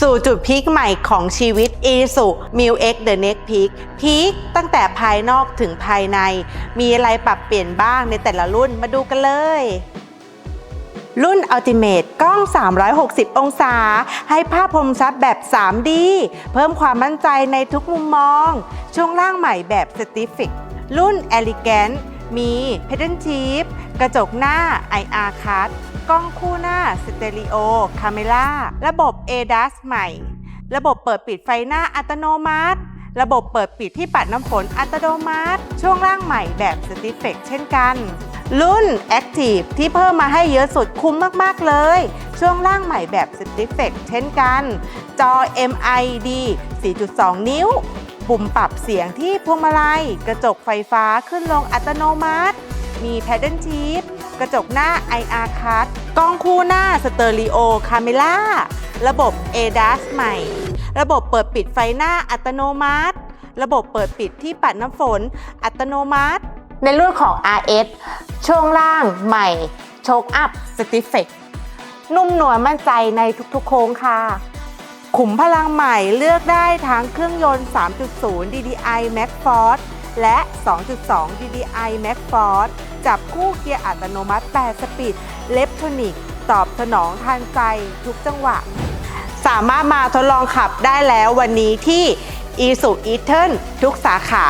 สู่จุดพีคใหม่ของชีวิต i s u m i l X The Next Peak พีคตั้งแต่ภายนอกถึงภายใน มีอะไรปรับเปลี่ยนบ้างในแต่ละรุ่นมาดูกันเลยรุ่น Ultimate กล้อง 360 องศา ให้ภาพคมชัดแบบ 3D เพิ่มความมั่นใจในทุกมุมมอง ช่วงล่างใหม่แบบ Stific รุ่น Elegant มี Pedal Chip กระจกหน้า IR Card กล้องคู่หน้า Stereo Camera ระบบ ADAS ใหม่ ระบบเปิดปิดไฟหน้าอัตโนมัติ ระบบเปิดปิดที่ปัดน้ำฝนอัตโนมัติ ช่วงล่างใหม่แบบ s t i f e c เช่นกัน รุ่น Active ที่เพิ่มมาให้เยอะสุดคุ้มมากๆเลย ช่วงล่างใหม่แบบ s t i f e c เช่นกัน จอ MID 4.2 นิ้ว ปุ่มปรับเสียงที่พวงมาลัย กระจกไฟฟ้าขึ้นลงอัตโนมัติ มี Paddle Shift กระจกหน้า IR Card กล้องคู่หน้า Stereo Camera ระบบ ADAS ใหม่ ระบบเปิดปิดไฟหน้าอัตโนมัติ ระบบเปิดปิดที่ปัดน้ำฝน อัตโนมัติ ในรุ่นของ RS ช่วงล่างใหม่ โชคอัพสติเฟกนุ่มนวลมั่นใจในทุกๆโค้งค่ะ ขุมพลังใหม่เลือกได้ทั้งเครื่องยนต์ 3.0 DDI Max Force และ 2.2 DDI Max Force จับคู่เกียร์อัตโนมัติ 8 สปีดเล็บทรอนิก ตอบสนองทันใจทุกจังหวะ สามารถมาทดลองขับได้แล้ววันนี้ที่ i s u e t e r n ทุกสาขา